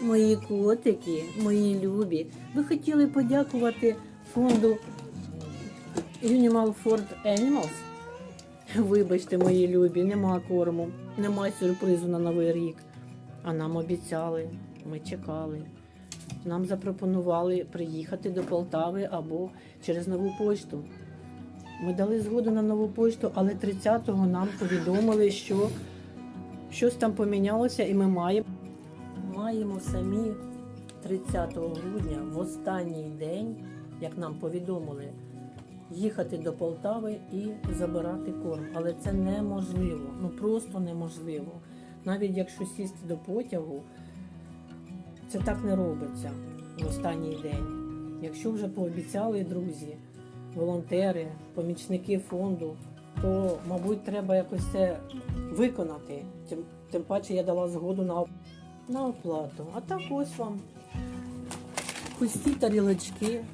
Мої котики, мої любі. Ви хотіли подякувати фонду Animal for Animals? Вибачте, мої любі, нема корму, нема сюрпризу на новий рік. А нам обіцяли, ми чекали. Нам запропонували приїхати до Полтави або через нову пошту. Ми дали згоду на нову пошту, але 30-го нам повідомили, що щось там помінялося, і ми маємо, маємо самі 30 грудня, в останній день, як нам повідомили, їхати до Полтави і забирати корм. Але це неможливо, ну просто неможливо. Навіть якщо сісти до потягу, це так не робиться в останній день. Якщо вже пообіцяли друзі, волонтери, помічники фонду, то, мабуть, треба якось це виконати. Тим, тим паче я дала згоду на, на оплату. А так ось вам пусті тарілочки.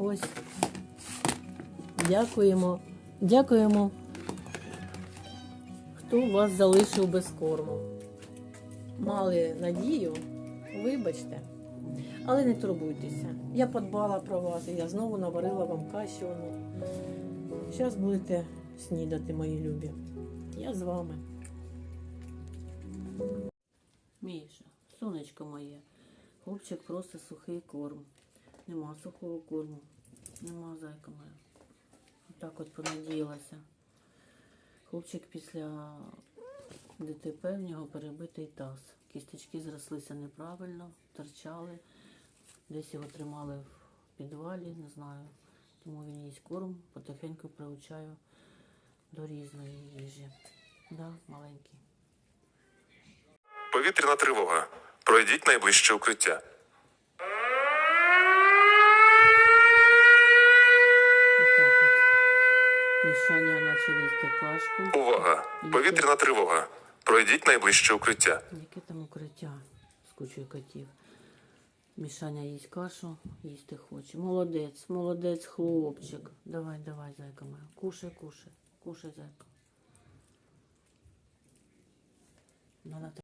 Ось. Дякуємо. Дякуємо, хто вас залишив без корму. Мали надію, вибачте. Але не турбуйтеся. Я подбала про вас, і я знову наварила вам кашівну. Зараз будете снідати, мої любі. Я з вами. Міша, сонечко моє. Хлопчик просить сухий корм. Нема сухого корму. Нема зайка моя. Отак от понадіялася. Хлопчик після ДТП в нього перебитий таз. Кісточки зрослися неправильно, торчали. Десь його тримали в підвалі, не знаю. Тому він їсть корм, потихеньку приучаю до різної їжі. Да, маленький. Повітряна тривога. Пройдіть найближче укриття. Увага! Повітряна тривога. Пройдіть найближче укриття. Яке там укриття з кучою котів. Мішаня їсть кашу, їсти хоче. Молодець, молодець, хлопчик. Давай, давай, зайка моя. Кушай, кушай, кушай, зайка.